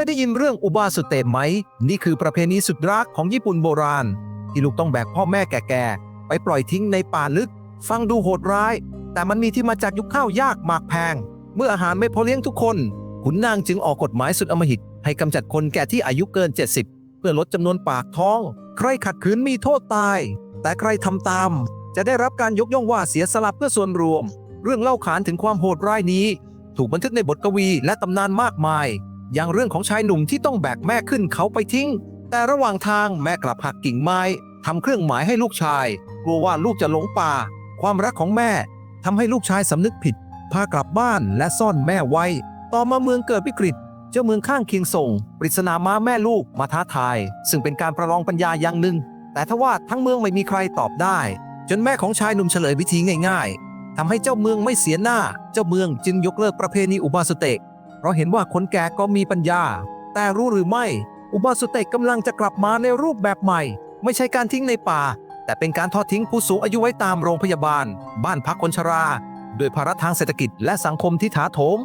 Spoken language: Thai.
ยได้ยินเรื่องอุบาสุเตะไหม นี่คือประเพณีสุดรักของญี่ปุ่นโบราณ ที่ลูกต้องแบกพ่อแม่แก่ๆ ไปปล่อยทิ้งในป่าลึก ฟังดูโหดร้าย แต่มันมีที่มาจากยุคข้าวยากหมากแพง เมื่ออาหารไม่พอเลี้ยงทุกคนขุนนางจึงออกกฎหมายสุดอำมหิต ให้กำจัดคนแก่ที่อายุเกิน 70 เพื่อลดจำนวนปากท้อง ใครขัดขืนมีโทษตาย แต่ใครทำตาม จะได้รับการยกย่องว่าเสียสละเพื่อส่วนรวม เรื่องเล่าขานถึงความโหดร้ายนี้ ถูกบันทึกในบทกวีและตำนานมากมาย อย่างเรื่องของชายหนุ่มที่ต้องแบกแม่ขึ้นเขาไปทิ้ง แต่ระหว่างทางแม่กลับหักกิ่งไม้ทำเครื่องหมายให้ลูกชาย กลัวว่าลูกจะหลงป่า ความรักของแม่ทำให้ลูกชายสำนึกผิด พากลับบ้านและซ่อนแม่ไว้ ต่อมาเมืองเกิดวิกฤต เจ้าเมืองข้างเคียงส่ง ปริศนาม้าแม่ลูกมาท้าทาย ซึ่งเป็นการประลองปัญญาอย่างหนึ่ง แต่ทว่าทั้งเมืองไม่มีใครตอบได้ จนแม่ของชายหนุ่มเฉลยวิธีง่าย ๆทำให้เจ้าเมืองไม่เสียหน้า เจ้าเมืองจึงยกเลิกประเพณีอุบาสเตก เพราะเห็นว่าคนแก่ก็มีปัญญา แต่รู้หรือไม่ อุบาสุเตกกำลังจะกลับมาในรูปแบบใหม่ ไม่ใช่การทิ้งในป่า แต่เป็นการทอดทิ้งผู้สูงอายุไว้ตามโรงพยาบาล บ้านพักคนชรา โดยภาระทางเศรษฐกิจและสังคมที่ถาโถม